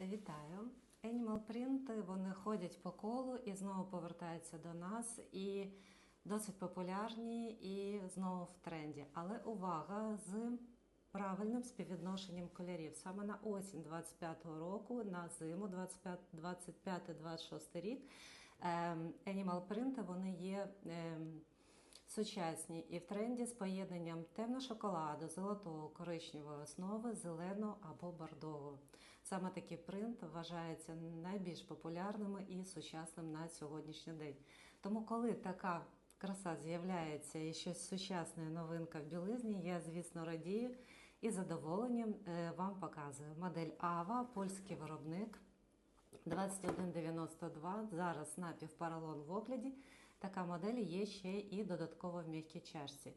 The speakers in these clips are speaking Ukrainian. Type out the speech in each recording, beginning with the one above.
Вітаю! Animal Print вони ходять по колу і знову повертаються до нас і досить популярні і знову в тренді. Але увага з правильним співвідношенням кольорів. Саме на осінь 25-го року, на зиму 25-26 рік ем, Animal Print вони є. Сучасні і в тренді з поєднанням темно-шоколаду, золотого, коричневої основи, зеленого або бордового. Саме такий принт вважається найбільш популярним і сучасним на сьогоднішній день. Тому, коли така краса з'являється і щось сучасне новинка в білизні, я, звісно, радію і задоволенням е, вам показую. Модель Ава, польський виробник 2192. Зараз напівпаралон в огляді. Така модель є ще і додатково в м'якій чашці.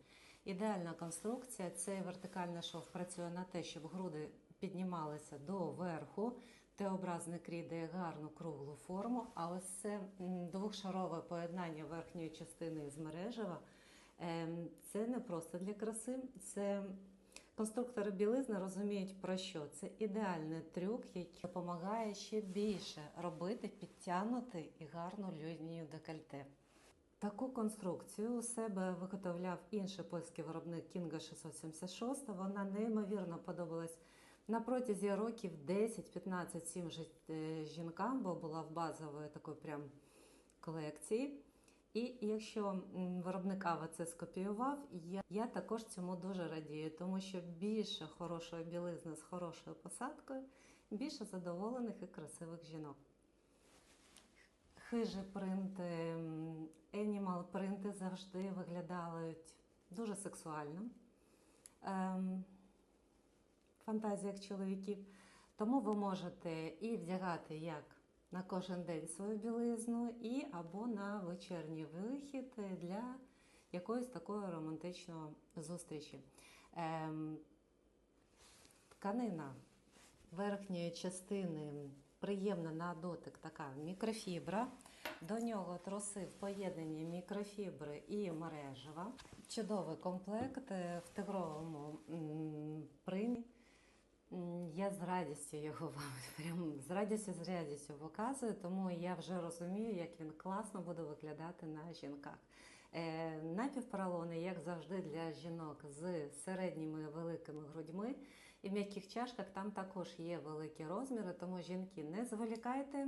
Ідеальна конструкція. Цей вертикальний шов працює на те, щоб груди піднімалися до верху. Т-образний крій дає гарну круглу форму. А ось це двохшарове поєднання верхньої частини з мережева. ем, Це не просто для краси, це Конструктори білизни розуміють про що. Це ідеальний трюк, який допомагає ще більше робити, підтягнути і гарну лінію декольте. Таку конструкцію у себе виготовляв інший польський виробник Кінга 676. Вона неймовірно подобалась на протязі років 10-15 цим е, жінкам, бо була в базової такої прям колекції. І якщо виробник Ава це скопіював, я, я також цьому дуже радію, тому що більше хорошої білизни з хорошою посадкою, більше задоволених і красивих жінок. Хижі принти, енімал принти завжди виглядають дуже сексуально. Ем, фантазіях чоловіків. Тому ви можете і вдягати як на кожен день свою білизну, і або на вечірній вихід для якоїсь такої романтичної зустрічі. Ем, тканина верхньої частини приємна на дотик, така мікрофібра. До нього троси в поєднанні мікрофібри і мережева. Чудовий комплект е, в тигровому примі. Я з радістю його вам прям з радістю з радістю показую, тому я вже розумію, як він класно буде виглядати на жінках. Е, як завжди, для жінок з середніми великими грудьми. І в м'яких чашках там також є великі розміри, тому жінки не зволікайте,